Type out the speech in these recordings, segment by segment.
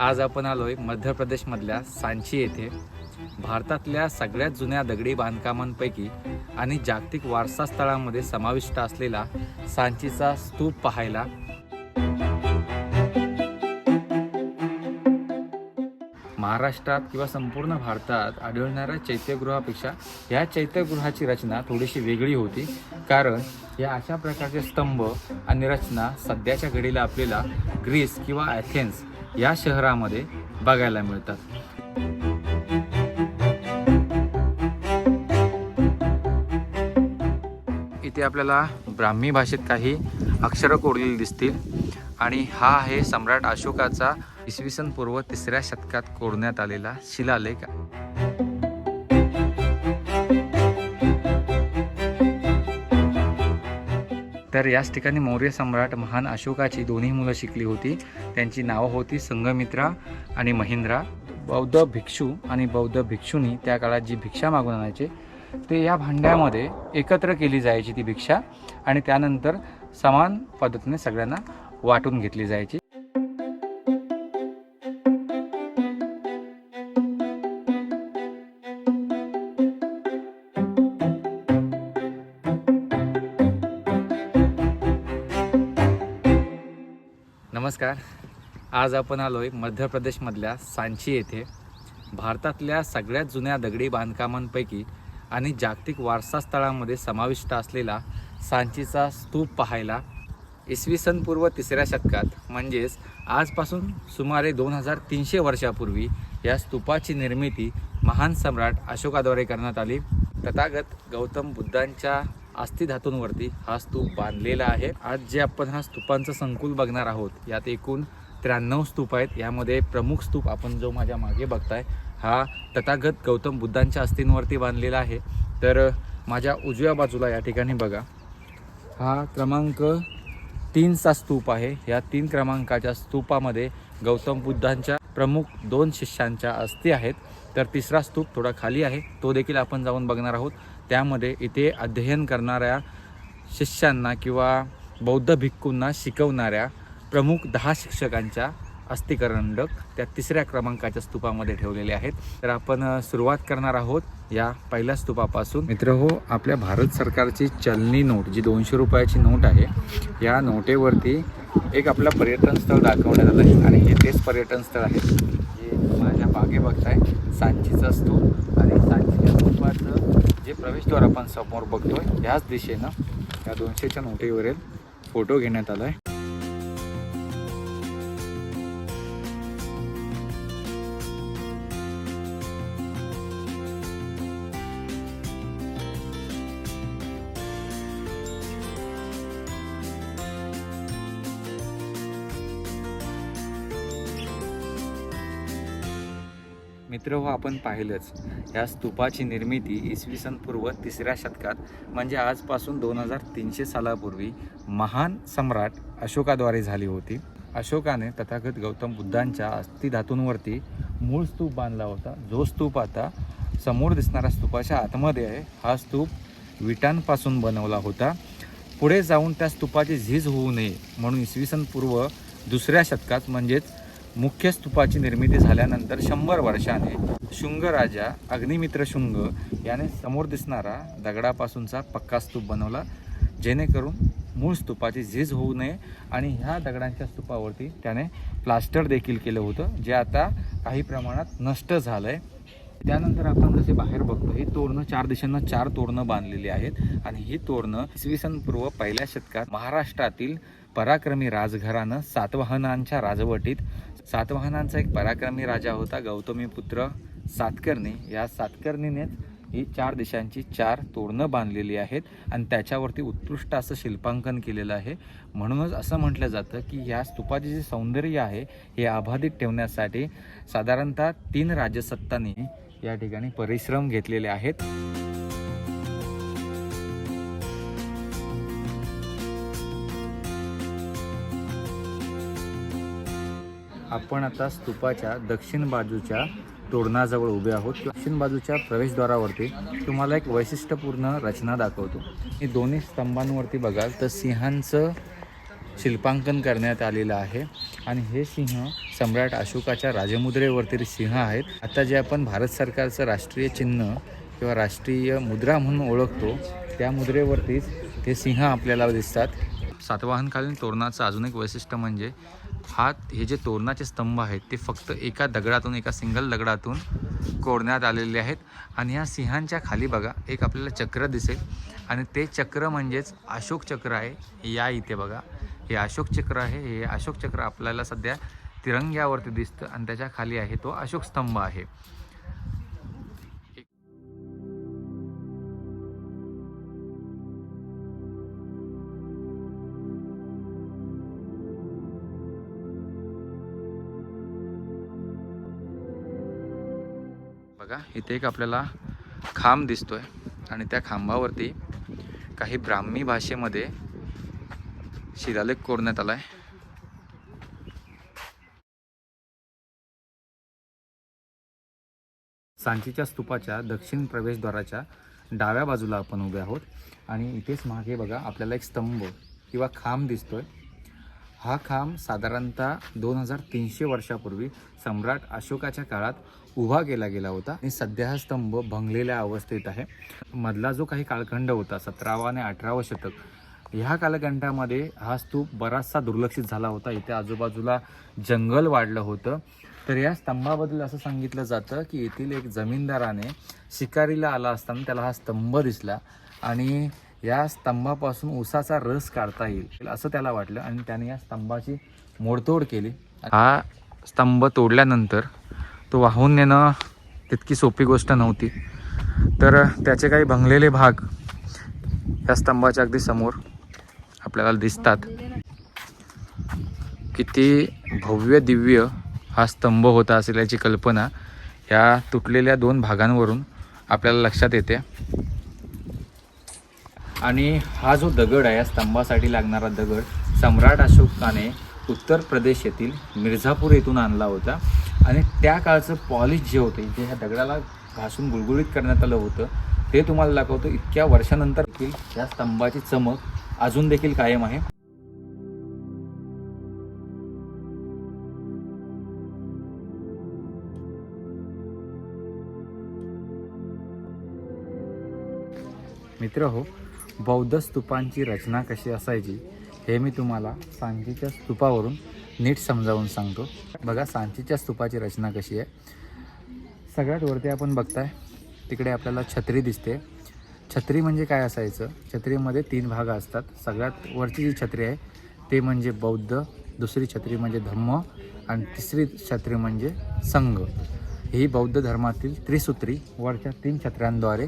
आज आपण आलोय मध्य प्रदेशमधल्या सांची येथे. भारतातल्या सगळ्यात जुन्या दगडी बांधकामांपैकी आणि जागतिक वारसा स्थळांमध्ये समाविष्ट असलेला सांचीचा स्तूप पाहायला. महाराष्ट्रात किंवा संपूर्ण भारतात आढळणाऱ्या चैत्यगृहापेक्षा या चैत्यगृहाची रचना थोडीशी वेगळी होती. कारण या अशा प्रकारचे स्तंभ आणि रचना सध्याच्या घडीला आपल्याला ग्रीस किंवा ॲथेन्स या शहरामध्ये बघायला मिळतात. इथे आपल्याला ब्राह्मी भाषेत काही अक्षरं कोरलेली दिसतील. आणि हा आहे सम्राट अशोकाचा इसवी सन पूर्व तिसऱ्या शतकात कोरण्यात आलेला शिलालेख. तर याच ठिकाणी मौर्य सम्राट महान अशोकाची दोन्ही मुलं शिकली होती. त्यांची नावं होती संगमित्रा आणि महिंद्रा. बौद्ध भिक्षू आणि बौद्ध भिक्षुनी त्या काळात जी भिक्षा मागून आणायचे ते या भांड्यामध्ये एकत्र केली जायची ती भिक्षा आणि त्यानंतर समान पद्धतीने सगळ्यांना वाटून घेतली जायची. नमस्कार. आज आपण आलोय मध्य प्रदेशमधल्या सांची येथे. भारतातल्या सगळ्यात जुन्या दगडी बांधकामांपैकी आणि जागतिक वारसा स्थळांमध्ये समाविष्ट असलेला सांचीचा स्तूप पाहायला इसवी सन पूर्व तिसऱ्या शतकात म्हणजेच आजपासून सुमारे दोन हजार तीनशे वर्षापूर्वी या स्तूपाची निर्मिती महान सम्राट अशोकाद्वारे करण्यात आली. तथागत गौतम बुद्धांच्या अस्थिधातूंवरती हा स्तूप बांधलेला आहे. आज जे आपण हा स्तूपांचं संकुल बघणार आहोत यात एकूण त्र्याण्णव स्तूप आहेत. यामध्ये प्रमुख स्तूप आपण जो माझ्या मागे बघताय हा तथागत गौतम बुद्धांच्या अस्थींवरती बांधलेला आहे. तर माझ्या उजव्या बाजूला या ठिकाणी बघा. हा क्रमांक तीनचा स्तूप आहे. या तीन क्रमांकाच्या स्तूपामध्ये गौतम बुद्धांच्या प्रमुख दोन शिष्यांच्या अस्थी आहेत. तर तिसरा स्तूप थोडा खाली आहे. तो देखील आपण जाऊन बघणार आहोत. त्यामध्ये इथे अध्ययन करणाऱ्या शिष्यांना किंवा बौद्ध भिक्खूंना शिकवणाऱ्या प्रमुख दहा शिक्षकांच्या अस्थिकरंडक त्या तिसऱ्या क्रमांकाच्या स्तूपामध्ये ठेवलेले आहेत. तर आपण सुरुवात करणार आहोत या पहिल्या स्तूपापासून. मित्र हो आपल्या भारत सरकारची चलनी नोट जी दोनशे रुपयाची नोट आहे या नोटेवरती एक आपलं पर्यटन स्थळ दाखवण्यात आलं आहे. आणि हे तेच पर्यटन स्थळ आहे जे माझ्या मागे बघताय सांचीचा स्तूप. आणि सांचीच्या स्तूपाचं जे प्रवेशद्वार आपण समोर बघतोय याच दिशेनं या दोनशेच्या नोटेवरील फोटो घेण्यात आला आहे मित्र हो आपण पाहिलंच. या स्तूपाची निर्मिती इसवी सन पूर्व तिसऱ्या शतकात म्हणजे आजपासून दोन हजार तीनशे सालापूर्वी महान सम्राट अशोकाद्वारे झाली होती. अशोकाने तथागत गौतम बुद्धांच्या अस्थिधातूंवरती मूळ स्तूप बांधला होता. जो स्तूप आता समोर दिसणाऱ्या स्तूपाच्या आतमध्ये आहे हा स्तूप विटांपासून बनवला होता. पुढे जाऊन त्या स्तूपाची झीज होऊ नये म्हणून इसवी सन पूर्व दुसऱ्या शतकात म्हणजेच मुख्य स्तूपाची निर्मिती झाल्यानंतर शंभर वर्षाने शुंग राजा अग्निमित्र शुंग याने समोर दिसणारा दगडापासूनचा पक्का स्तूप बनवला जेणेकरून मूळ स्तूपाची झीज होऊ नये आणि ह्या दगडांच्या स्तूपावरती त्याने प्लास्टर देखील केलं होतं जे आता काही प्रमाणात नष्ट झालं आहे त्यानंतर आपण जसे बाहेर बघतो ही तोरणं चार दिशांना चार तोरणं बांधलेली आहेत आणि ही तोरणं इसवी सन पूर्व पहिल्या शतकात महाराष्ट्रातील पराक्रमी राजघरानं सातवाहनांच्या राजवटीत सातवाहनांचा एक पराक्रमी राजा होता गौतमी पुत्र सातकर्णी. या सातकर्णीनेच ही चार दिशांची चार तोरणं बांधलेली आहेत आणि त्याच्यावरती उत्कृष्ट असं शिल्पांकन केलेलं आहे. म्हणूनच असं म्हटलं जातं की या स्तूपाचे जे सौंदर्य आहे हे अबाधित ठेवण्यासाठी साधारणतः तीन राजसत्तांनी या ठिकाणी परिश्रम घेतलेले आहेत. आपण आता स्तूपाच्या दक्षिण बाजूच्या तोरणाजवळ उभे आहोत. दक्षिण बाजूच्या प्रवेशद्वारावरती तुम्हाला एक वैशिष्ट्यपूर्ण रचना दाखवतो. हे दोन्ही स्तंभांवरती बघाल तर सिंहांचं शिल्पांकन करण्यात आलेलं आहे. आणि हे सिंह सम्राट अशोकाच्या राजमुद्रेवरती सिंह आहेत. आता जे आपण भारत सरकारचं राष्ट्रीय चिन्ह किंवा राष्ट्रीय मुद्रा म्हणून ओळखतो त्या मुद्रेवरतीच ते सिंह आपल्याला दिसतात. सातवाहनकालीन तोरणाचं अजून एक वैशिष्ट्य म्हणजे हा हे जे तोरणाचे स्तंभ आहेत ते फक्त एका दगडातून एका सिंगल दगडातून कोरण्यात आलेले आहेत. आणि या सिंहांच्या खाली बघा एक आपल्याला चक्र दिसेल. आणि ते चक्र म्हणजेच अशोक चक्र आहे या इथे बघा. हे अशोक चक्र आहे हे अशोक चक्र आपल्याला सध्या तिरंग्यावरती दिसतं. आणि त्याच्याखाली आहे तो अशोक स्तंभ आहे. इथे एक आपल्याला खांब दिसतो आहे आणि त्या खांबावरती काही ब्राह्मी भाषेमध्ये शिलालेख कोरण्यात आलाय. सांचीच्या स्तूपाच्या दक्षिण प्रवेशद्वाराच्या डाव्या बाजूला आपण उभे आहोत. आणि इथेच मागे बघा आपल्याला एक स्तंभ किंवा खांब दिसतोय. हा खांब साधारणतः दोन हजार तीनशे वर्षापूर्वी सम्राट अशोकाच्या काळात उभा केला गेला होता. आणि सध्या हा स्तंभ भंगलेल्या अवस्थेत आहे. मधला जो काही कालखंड होता सतरावा आणि अठरावं शतक ह्या कालखंडामध्ये हा स्तूप बराचसा दुर्लक्षित झाला होता. इथे आजूबाजूला जंगल वाढलं होतं. तर या स्तंभाबद्दल असं सांगितलं जातं की येथील एक जमीनदाराने शिकारीला आला असताना त्याला हा स्तंभ दिसला आणि या स्तंभापासून उसाचा रस काढता येईल असं त्याला वाटलं. आणि त्याने या स्तंभाची मोडतोड केली. हा स्तंभ तोडल्यानंतर तो वाहून नेणं तितकी सोपी गोष्ट नव्हती. तर त्याचे काही भंगलेले भाग या स्तंभाच्या अगदी समोर आपल्याला दिसतात. किती भव्य दिव्य हा स्तंभ होता असेल याची कल्पना ह्या तुटलेल्या दोन भागांवरून आपल्याला लक्षात येते. आणि हा जो दगड आहे या स्तंभासाठी लागणारा दगड सम्राट अशोकाने उत्तर प्रदेश येथील मिर्झापूर येथून आणला होता. आणि त्या काळचं पॉलिश जे होते जे ह्या दगडाला घासून गुळगुळीत करण्यात आलं होतं ते तुम्हाला दाखवतो. इतक्या वर्षानंतर देखील या स्तंभाची चमक अजून देखील कायम आहे. मित्र हो बौद्ध स्तूपांची रचना कशी असायची हे मी तुम्हाला सांचीच्या स्तूपावरून नीट समजावून सांगतो. बघा सांचीच्या स्तूपाची रचना कशी आहे. सगळ्यात वरती आपण बघताय तिकडे आपल्याला छत्री दिसते. छत्री म्हणजे काय असायचं? छत्रीमध्ये तीन भाग असतात. सगळ्यात वरची जी छत्री आहे ते म्हणजे बौद्ध दुसरी छत्री म्हणजे धम्म आणि तिसरी छत्री म्हणजे संघ. ही बौद्ध धर्मातील त्रिसूत्री वरच्या तीन छत्र्यांद्वारे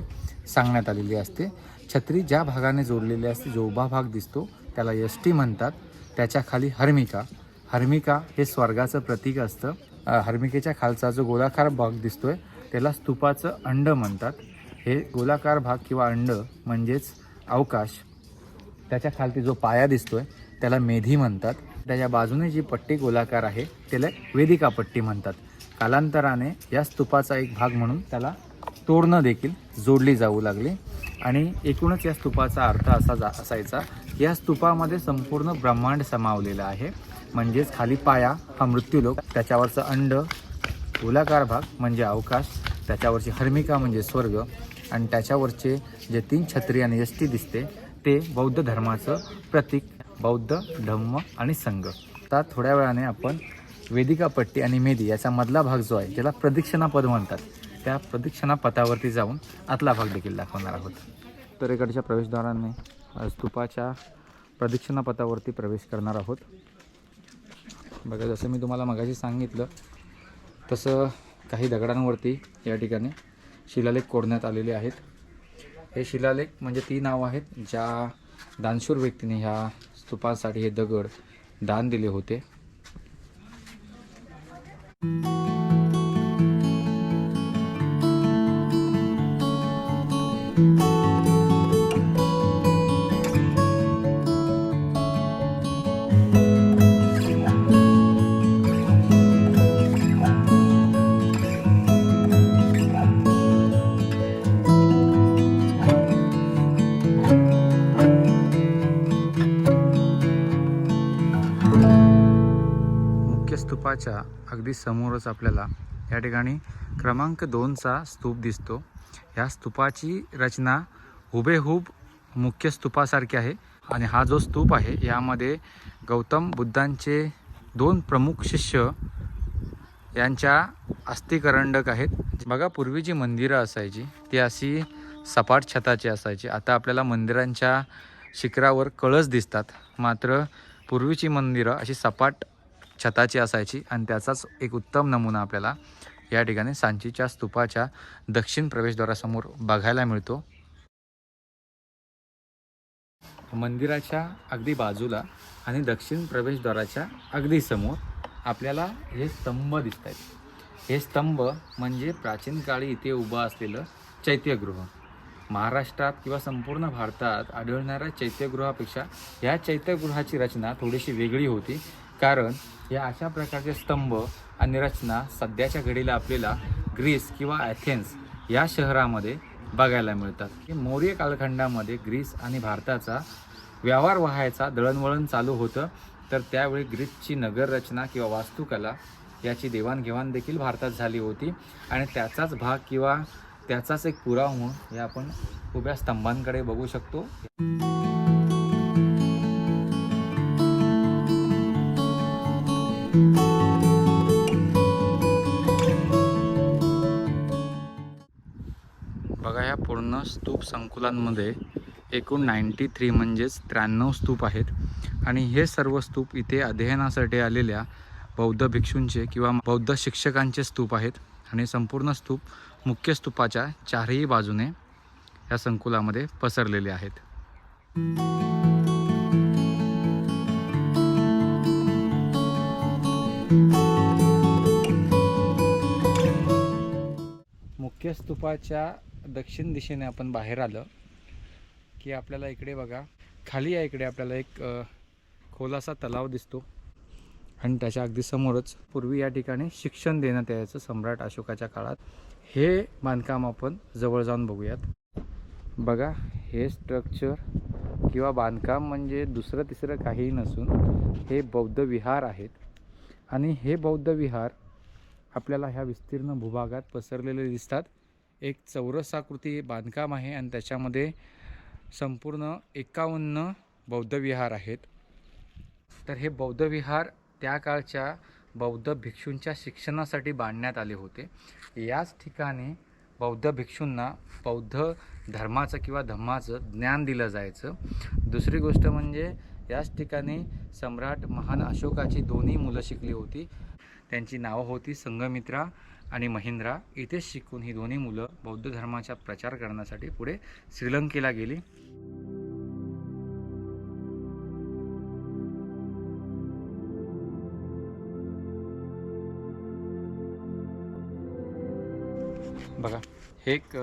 सांगण्यात आलेली असते. छत्री ज्या भागाने जोडलेली असते जो उभा भाग दिसतो त्याला यष्टी म्हणतात. त्याच्याखाली हर्मिका हर्मिका हे स्वर्गाचं प्रतीक असतं. हर्मिकेच्या खालचा जो गोलाकार भाग दिसतोय त्याला स्तूपाचं अंड म्हणतात. हे गोलाकार भाग किंवा अंड म्हणजेच अवकाश. त्याच्या खालती जो पाया दिसतोय त्याला मेधी म्हणतात. त्याच्या बाजूने जी पट्टी गोलाकार आहे त्याला वेदिका पट्टी म्हणतात. कालांतराने या स्तूपाचा एक भाग म्हणून त्याला तोरणं देखील जोडली जाऊ लागली. आणि एकूणच या स्तूपाचा अर्थ असा जा असायचा या स्तूपामध्ये संपूर्ण ब्रह्मांड समावलेलं आहे. म्हणजेच खाली पाया हा मृत्यूलोक त्याच्यावरचं अंड गोलाकार भाग म्हणजे अवकाश त्याच्यावरची हर्मिका म्हणजे स्वर्ग आणि त्याच्यावरचे जे तीन छत्री आणि यष्टी दिसते ते बौद्ध धर्माचं प्रतीक बौद्ध धम्म आणि संघ. आता थोड्या वेळाने आपण वेदिका पट्टी आणि मेदी याचा मधला भाग जो आहे त्याला प्रदक्षिणापद म्हणतात. त्या प्रदक्षिणा पथावरती जाऊन आतला भाग देखील दाखवणार आहोत. तरेकडच्या प्रवेशद्वाराने स्तूपाच्या प्रदक्षिणापथावरती प्रवेश करणार आहोत. बघा जसं मी तुम्हाला मगाशी सांगितलं तसं काही दगडांवरती या ठिकाणी शिलालेख कोरण्यात आलेले आहेत. हे शिलालेख म्हणजे ती नावं आहेत ज्या दानशूर व्यक्तीने ह्या स्तूपासाठी हे दगड दान दिले होते. स्तूपाच्या अगदी समोरच आपल्याला या ठिकाणी क्रमांक दोनचा स्तूप दिसतो. या स्तूपाची रचना हुबेहूब मुख्य स्तूपासारखी आहे आणि हा जो स्तूप आहे यामध्ये गौतम बुद्धांचे दोन प्रमुख शिष्य यांच्या अस्थिकरंडक आहेत. बघा पूर्वी जी मंदिरं असायची ती अशी सपाट छताची असायची. आता आपल्याला मंदिरांच्या शिखरावर कळस दिसतात. मात्र पूर्वीची मंदिरं अशी सपाट छताची असायची आणि त्याचाच एक उत्तम नमुना आपल्याला या ठिकाणी सांचीच्या स्तूपाच्या दक्षिण प्रवेशद्वारासमोर बघायला मिळतो. मंदिराच्या अगदी बाजूला आणि दक्षिण प्रवेशद्वाराच्या अगदी समोर आपल्याला हे स्तंभ दिसत आहेत हे स्तंभ म्हणजे प्राचीन काळी इथे उभं असलेलं चैत्यगृह. महाराष्ट्रात किंवा संपूर्ण भारतात आढळणाऱ्या चैत्यगृहापेक्षा या चैत्यगृहाची रचना थोडीशी वेगळी होती. कारण या अशा प्रकारचे स्तंभ आणि रचना सध्याच्या घडीला आपल्याला ग्रीस किंवा ॲथेन्स या शहरामध्ये बघायला मिळतात. मौर्य कालखंडामध्ये ग्रीस आणि भारताचा व्यवहार व्हायचा दळणवळण चालू होतं तर त्यावेळी ग्रीसची नगररचना किंवा वास्तुकला याची देवाणघेवाण देखील भारतात झाली होती. आणि त्याचाच भाग किंवा त्याचाच एक पुरावा म्हणून हे आपण उभ्या स्तंभांकडे बघू शकतो. स्तूप संकुलांमध्ये एकूण नाईंटी थ्री म्हणजेच त्र्याण्णव स्तूप आहेत. आणि हे सर्व स्तूप इथे अध्ययनासाठी आलेल्या बौद्ध भिक्षूंचे किंवा बौद्ध शिक्षकांचे स्तूप आहेत. आणि संपूर्ण स्तूप मुख्य स्तूपाच्या चारही बाजूने या संकुलामध्ये पसरलेले आहेत. मुख्य स्तूपाच्या दक्षिण दिशेने आपण बाहेर आलं की आपल्याला इकडे बघा खाली या इकडे आपल्याला एक खोलासा तलाव दिसतो. आणि त्याच्या अगदी समोरच पूर्वी या ठिकाणी शिक्षण देण्यात यायचं सम्राट अशोकाच्या काळात. हे बांधकाम आपण जवळ जाऊन बघूयात. बघा हे स्ट्रक्चर किंवा बांधकाम म्हणजे दुसरं तिसरं काहीही नसून हे बौद्ध विहार आहेत. आणि हे बौद्ध विहार आपल्याला ह्या विस्तीर्ण भूभागात पसरलेले दिसतात. एक चौरसाकृती बांधकाम आहे आणि त्याच्यामध्ये संपूर्ण एकावन्न बौद्ध विहार आहेत. तर हे बौद्ध विहार त्या काळच्या बौद्ध भिक्षूंच्या शिक्षणासाठी बांधण्यात आले होते. याच ठिकाणी बौद्ध भिक्षूंना बौद्ध धर्माचं किंवा धम्माचं ज्ञान दिलं जायचं. दुसरी गोष्ट म्हणजे याच ठिकाणी सम्राट महान अशोकाची दोन्ही मुलं शिकली होती. त्यांची नावं होती संघमित्रा आणि महिंद्रा इथेच शिकून ही दोन्ही मुलं बौद्ध धर्माचा प्रचार करण्यासाठी पुढे श्रीलंकेला गेली. बघा हे एक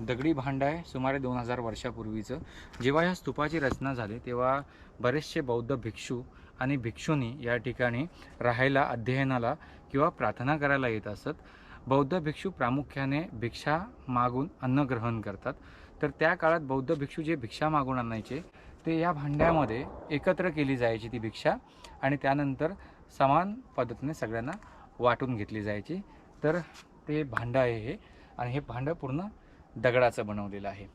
दगडी भांड आहे सुमारे दोन हजार वर्षापूर्वीचं. जेव्हा ह्या स्तूपाची रचना झाली तेव्हा बरेचसे बौद्ध भिक्षू आणि भिक्षुनी या ठिकाणी राहायला अध्ययनाला किंवा प्रार्थना करायला येत असत. बौद्ध भिक्षू प्रामुख्याने भिक्षा मागून अन्न ग्रहण करतात. तर त्या काळात बौद्ध भिक्षू जे भिक्षा मागून आणायचे ते या भांड्यामध्ये एकत्र केली जायची ती भिक्षा आणि त्यानंतर समान पद्धतीने सगळ्यांना वाटून घेतली जायची. तर ते भांडं आहे हे आणि हे भांडं पूर्ण दगडाचं बनवलेलं आहे.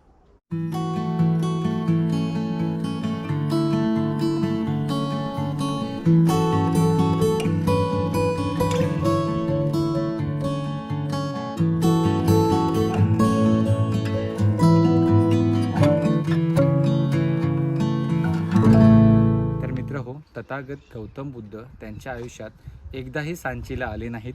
हो, तथागत गौतम बुद्ध त्यांच्या आयुष्यात एकदाही सांचीला आले नाहीत.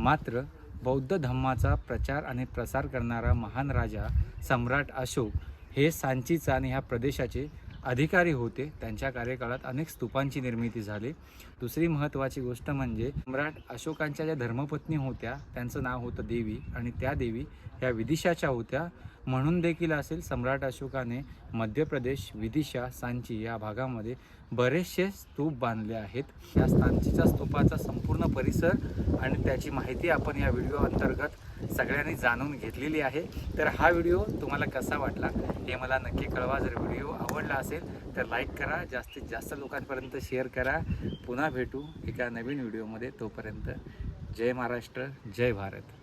मात्र बौद्ध धम्माचा प्रचार आणि प्रसार करणारा महान राजा सम्राट अशोक हे सांचीचा आणि ह्या प्रदेशाचे अधिकारी होते. त्यांच्या कार्यकाळात अनेक स्तूपांची निर्मिती झाली. दुसरी महत्त्वाची गोष्ट म्हणजे सम्राट अशोकांच्या ज्या धर्मपत्नी होत्या त्यांचं नाव होतं देवी आणि त्या देवी ह्या विदिशाच्या होत्या. म्हणून देखील असेल सम्राट अशोकाने मध्य प्रदेश विदिशा सांची या भागामध्ये बरेचसे स्तूप बांधले आहेत. या सांचीचा स्तूपाचा संपूर्ण परिसर आणि त्याची माहिती आपण या व्हिडिओ अंतर्गत सगळ्यांनी जाणून घेतलेली आहे. तर हा व्हिडिओ तुम्हाला कसा वाटला हे मला नक्की कळवा. जर व्हिडिओ आवडला असेल तर लाईक करा. जास्तीत जास्त लोकांपर्यंत शेअर करा. पुन्हा भेटू एका नवीन व्हिडिओमध्ये. तोपर्यंत जय महाराष्ट्र जय भारत.